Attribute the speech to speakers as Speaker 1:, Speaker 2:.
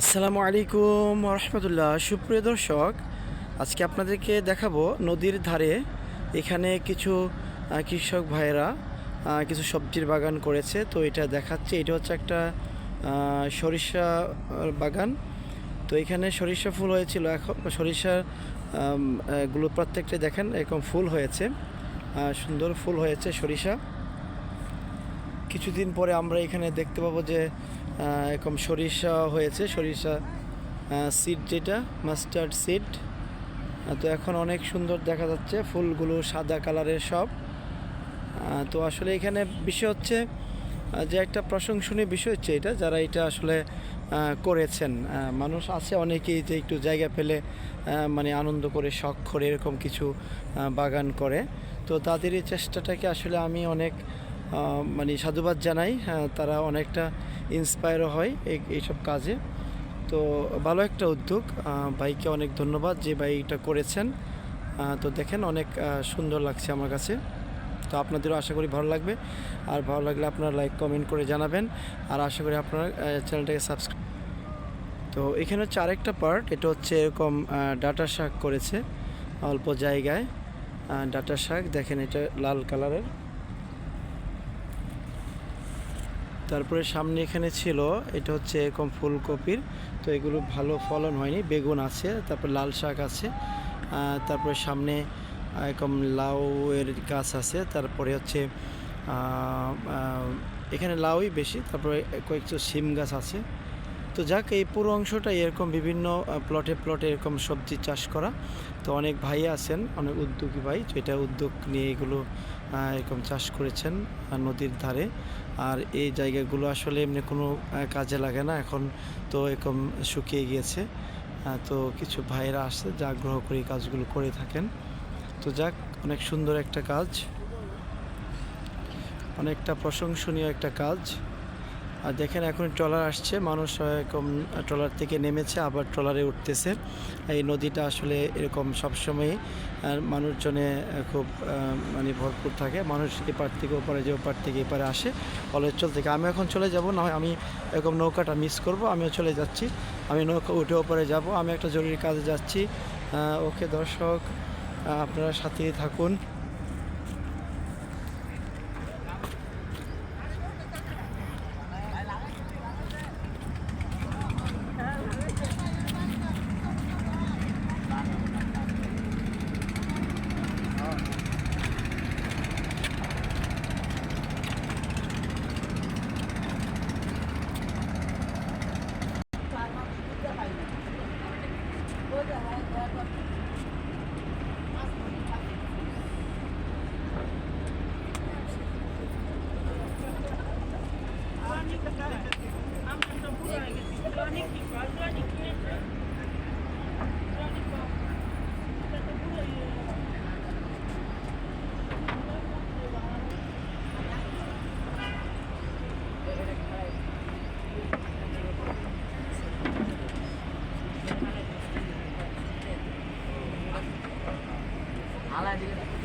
Speaker 1: আসসালামু আলাইকুম রহমতুল্লাহ। সুপ্রিয় দর্শক, আজকে আপনাদেরকে দেখাবো নদীর ধারে এখানে কিছু কৃষক ভাইয়েরা কিছু সবজির বাগান করেছে। তো এটা দেখাচ্ছে, এটা হচ্ছে একটা সরিষা বাগান। তো এখানে সরিষা ফুল হয়েছিল, এখন সরিষা গুলো প্রত্যেকটা দেখেন, এরকম ফুল হয়েছে। সুন্দর ফুল হয়েছে সরিষা। কিছুদিন পরে আমরা এখানে দেখতে পাবো যে এরকম সরিষা হয়েছে, সরিষা সিড যেটা মাস্টার্ড সিড তো এখন অনেক সুন্দর দেখা যাচ্ছে, ফুলগুলো সাদা কালারের সব। তো আসলে এখানে বিষয় হচ্ছে যে একটা প্রশংসনীয় বিষয় হচ্ছে এটা, যারা এটা আসলে করেছেন। মানুষ আছে অনেকেই যে একটু জায়গা পেলে মানে আনন্দ করে, শখ করে এরকম কিছু বাগান করে। তো তাদের এই চেষ্টাটাকে আসলে আমি অনেক মানে সাধুবাদ জানাই। তারা অনেকটা ইন্সপায়ারও হয় এই- এইসব কাজে। তো ভালো একটা উদ্যোগ। ভাইকে অনেক ধন্যবাদ যে ভাই এটা করেছেন তো দেখেন অনেক সুন্দর লাগছে আমার কাছে। তো আপনাদেরও আশা করি ভালো লাগবে। আর ভালো লাগলে আপনারা লাইক কমেন্ট করে জানাবেন। আর আশা করি আপনারা চ্যানেলটাকে সাবস্ক্রাইব তো এখানে হচ্ছে আরেকটা পার্ট এটা হচ্ছে এরকম ডাটা শাক করেছে। অল্প জায়গায়। ডাটা শাক, দেখেন এটা লাল কালারের তারপরে সামনে এখানে ছিল, এটা হচ্ছে এরকম ফুলকপির, তো এগুলো ভালো ফলন হয়নি, বেগুন আছে, তারপর লাল শাক আছে তারপরে সামনে এরকম লাউয়ের গাছ আছে, তারপরে হচ্ছে এখানে লাউই বেশি, তারপরে কয়েকটা সিম গাছ আছে তো যাক, এই পুরো অংশটা এরকম বিভিন্ন প্লটে প্লটে এরকম সবজি চাষ করা। তো অনেক ভাই আছেন, অনেক উদ্যোগী ভাই, যেটা উদ্যোগ নিয়ে এগুলো এরকম চাষ করেছেন নদীর ধারে। আর এই জায়গাগুলো আসলে এমনি কোনো কাজে লাগে না, এখন তো এরকম শুকিয়ে গিয়েছে। তো কিছু ভাইয়েরা আসছে, যা আগ্রহ করে এই কাজগুলো করে থাকেন। তো যাক, অনেক সুন্দর একটা কাজ। অনেকটা প্রশংসনীয় একটা কাজ। আর দেখেন এখন ট্রলার আসছে। মানুষ এরকম ট্রলার থেকে নেমেছে, আবার ট্রলারে উঠতেছে। এই নদীটা আসলে এরকম সবসময় মানুষজনে খুব মানে ভরপুর থাকে। মানুষ এপার থেকে ওপারে যে ওপার থেকে এপারে আসে অলওয়েজ চলতে থাকে। আমি এখন চলে যাব, না হয় আমি এরকম নৌকাটা মিস করব, আমিও চলে যাচ্ছি। আমি নৌকা উঠে ওপারে যাব। আমি একটা জরুরি কাজে যাচ্ছি। ওকে দর্শক আপনারা সাথেই থাকুন। 拿来这个。